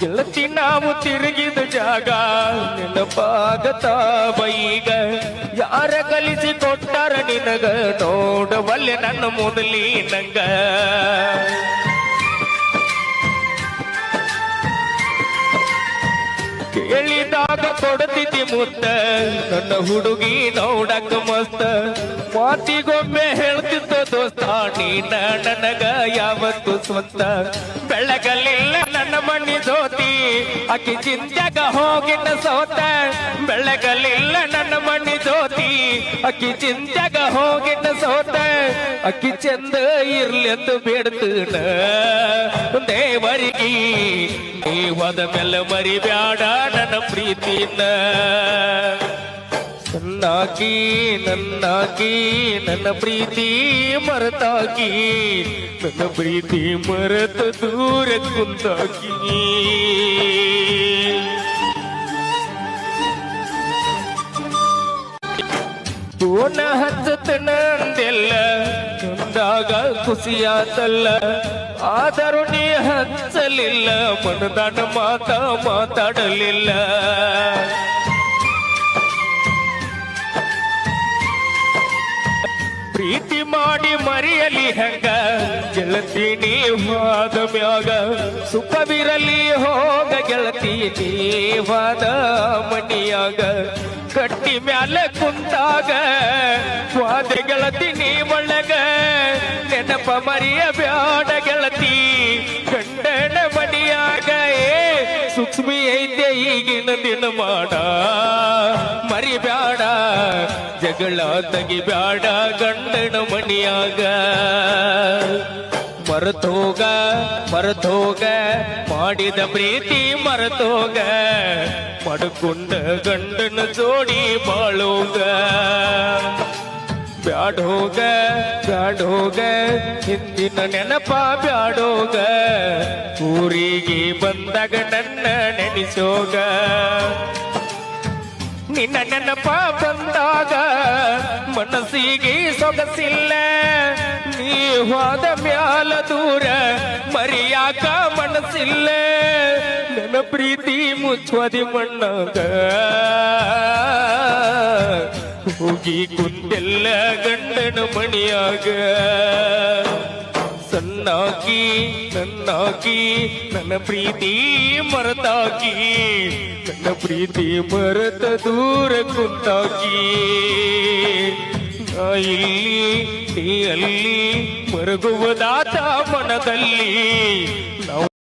ಗೆಳತಿ ನಾವು ತಿರುಗಿದ ಜಾಗ. ನೆನಪಾಗತ ಈಗ ಯಾರ ಕಲಿಸಿ ಕೊಟ್ಟಾರ ನಿನಗ? ನೋಡವಲ್ಲೆ ನನ್ನ ಮೊದಲಿ ನಂಗ. ಕೇಳಿದಾಗ ಕೊಡತಿದ್ದಿ ಮುತ್ತ ನನ್ನ ಹುಡುಗಿ ನೋಡಕ ಮಸ್ತ. ಮಾತಿಗೊಮ್ಮೆ ಹೇಳ್ತಿದ್ದ ದೋಸ್ತ, ನೀನ ನನಗ ಯಾವತ್ತು ಸ್ವಂತ. ಬೆಳಗಲಿಲ್ಲ ನನ್ನ ಮಣ್ಣಿ ಜೋತಿ ಅಕ್ಕಿ ಚಿಂತ್ಯಾಗ ಹೋಗಿನ ಸೋತ, ಬೆಳಗಲಿಲ್ಲ ನನ್ನ ಮಣ್ಣಿ ಜೋತಿ ಅಕ್ಕಿ ಚಿಂತ್ಯಾಗ ಹೋಗಿನ ಸೋತ ಅಕ್ಕಿ ಚಂದ ಇರ್ಲೆಂದು ಬೇಡ್ತನ. ದೇವರಿಗೆ ದೇವದ ಮೇಲೆ ಮರಿಬ್ಯಾಡ ನನ್ನ ಪ್ರೀತಿನ. ನನ್ನಾಕಿ ನನ್ನಾಕಿ ನನ್ನ ಪ್ರೀತಿ ಮರತಾಕಿ ನನ್ನ ಪ್ರೀತಿ ಮರೆತ ದೂರ ಕುಂತಾಕಿ ಪೂರ್ಣ ಹಚ್ಚತನ ಅಂದೆಲ್ಲ ಮುಂದಾಗ ಖುಷಿಯಾತಲ್ಲ ಆದರೂ ನೀ ಹಚ್ಚಲಿಲ್ಲ ಮನದಾಟ ಮಾತ ಮಾತಾಡಲಿಲ್ಲ. ಪ್ರೀತಿ ಮಾಡಿ ಮರೆಯಲಿ ಹೆಂಗ, ಗೆಳತಿ ವಾದ ಮ್ಯಾಗ. ಸುಖವಿರಲಿ ಹೋಗ ಗೆಳತಿ ನೀವಾದ ಮಣಿಯಾಗ. ಕಟ್ಟಿ ಮ್ಯಾಲೆ ಕುಂತಾಗ ಸ್ವಾದ ಗೆಳತಿ ನೀ ಒಳಗ, ನೆನಪ ಮರಿಯ ಬ್ಯಾಡ ಗೆಳತಿ, ಗಂಡನ ಮಡಿಯಾಗ, ಏ, ಸೂಕ್ಷ್ಮಿ ಐತೆ ಈಗಿನ ದಿನ ಮಾಡ. ಮರಿಬ್ಯಾಡ, ಜಗಳ ತೆಗಿಬ್ಯಾಡ ಗಂಡನ ಮಣಿಯಾಗ ಮರೆತೋಗ ಮರೆತೋಗ, ಮಾಡಿದ ಪ್ರೀತಿ ಮರೆತೋಗ ಪಡ್ಕೊಂಡ ಗಂಡನ ಜೋಡಿ ಬಾಳೋಗ. ಬ್ಯಾಡೋಗ ಬ್ಯಾಡೋಗ, ಹಿಂದಿನ ನೆನಪ ಬ್ಯಾಡೋಗ, ಊರಿಗೆ ಬಂದಾಗ ನನ್ನ ನೆನೆಸೋಗ. ನಿನ್ನ ನೆನಪ ಬಂದಾಗ ಮನಸ್ಸಿಗೆ ಸೊಗಸಿಲ್ಲ. ನೀ ಹೋದ ಮ್ಯಾಲ ದೂರ ಮರಿಯಾಕ ಮನಸ್ಸಿಲ್ಲ. ನನ್ನ ಪ್ರೀತಿ ಮುಚ್ಚುವದಿ ಮಣ್ಣಾಗ. ಹೋಗಿ ಕುಂದೆಲ್ಲ ಗಂಡನ ಮಣಿಯಾಗ. ಸಣ್ಣಾಕಿ ನನ್ನಾಕಿ, ನನ್ನ ಪ್ರೀತಿ ಮರತಾಕಿ. ನನ್ನ ಪ್ರೀತಿ ಮರತ ದೂರ ಕುಂತಾಕಿ ಇಲ್ಲಿ, ನೀ ಅಲ್ಲಿ ಮರಗುವುದಾತ ಮನದಲ್ಲಿ. ನಾವು